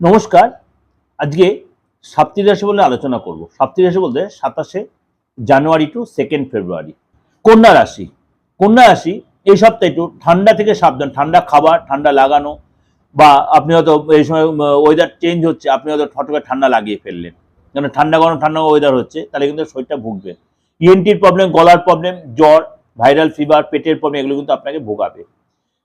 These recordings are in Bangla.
নমস্কার। আজকে সাপ্তাহিক রাশি বলে আলোচনা করব। সাপ্তাহিক রাশি বলতে সাতাশে জানুয়ারি টু সেকেন্ড ফেব্রুয়ারি কন্যা রাশি। কন্যা রাশি, এই সপ্তাহে একটু ঠান্ডা থেকে সাবধান, ঠান্ডা খাবার, ঠান্ডা লাগানো বা আপনি হয়তো এই সময় ওয়েদার চেঞ্জ হচ্ছে, আপনি হয়তো করে ঠান্ডা লাগিয়ে ফেললেন। কেন ঠান্ডা গরম, ঠান্ডা ওয়েদার হচ্ছে, তাহলে কিন্তু শরীরটা ভুগবে। ইএনটির প্রবলেম গলার প্রবলেম জ্বর ভাইরাল ফিভার পেটের প্রবলেম এগুলো কিন্তু আপনাকে ভোগাবে।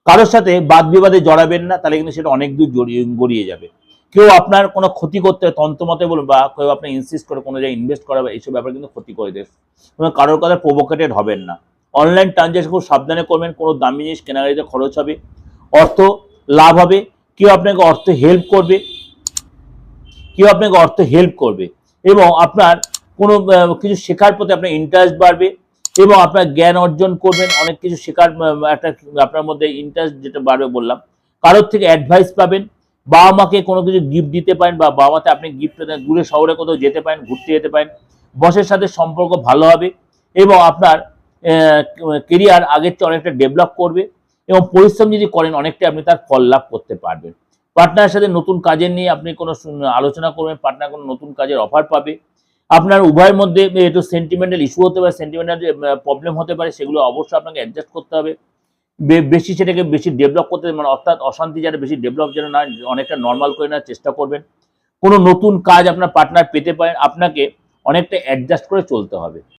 কারোর সাথে বাদ বিবাদে জড়াবেন না, তাহলে কিন্তু সেটা অনেক দূর জড়িয়ে, গড়িয়ে যাবে। কেউ আপনার কোনো ক্ষতি করতে তন্ত্রমতে বলুন বা কেউ আপনি ইনসিস্ট করে কোনো জায়গায় ইনভেস্ট করা বা এইসব ব্যাপারে কিন্তু ক্ষতি করে দেবে। কারোর কথা প্রোভোকেটেড হবেন না। অনলাইন ট্রানজ্যাকশন খুব সাবধানে করবেন, কোনো দামি জিনিস কেনাকাটিতে খরচ হবে, অর্থ লাভ হবে, কেউ আপনাকে অর্থ হেল্প করবে, কেউ আপনাকে অর্থ হেল্প করবে এবং আপনার কোনো কিছু শেখার প্রতি আপনার ইন্টারেস্ট বাড়বে এবং আপনার জ্ঞান অর্জন করবেন, অনেক কিছু শেখার একটা, আপনার মধ্যে ইন্টারেস্ট যেটা বাড়বে বললাম, কারোর থেকে অ্যাডভাইস পাবেন বাবা মাকে কোনো কিছু গিফট দিতে পারেন বা বাবা মাতে আপনি গিফট দেন, দূরে শহরে কোথাও যেতে পারেন, ঘুরতে যেতে পারেন, বসের সাথে সম্পর্ক ভালো হবে এবং আপনার কেরিয়ার আগের চেয়ে অনেকটা ডেভেলপ করবে এবং পরিশ্রম যদি করেন অনেকটা আপনি তার ফল লাভ করতে পারবেন। পার্টনারের সাথে নতুন কাজের নিয়ে আপনি কোনো আলোচনা করবেন পার্টনার কোনো নতুন কাজের অফার পাবে। আপনার উভয়ের মধ্যে একটু সেন্টিমেন্টাল ইস্যু হতে পারে সেন্টিমেন্টাল প্রবলেম হতে পারে, সেগুলো অবশ্যই আপনাকে অ্যাডজাস্ট করতে হবে। বেশি সেটাকে বেশি ডেভেলপ করতে মানে অর্থাৎ অশান্তি যেন বেশি ডেভেলপ যেন না অনেকটা নর্মাল করে নেওয়ার চেষ্টা করবেন। কোনো নতুন কাজ আপনার পার্টনার পেতে পারেন, আপনাকে অনেকটা অ্যাডজাস্ট করে চলতে হবে।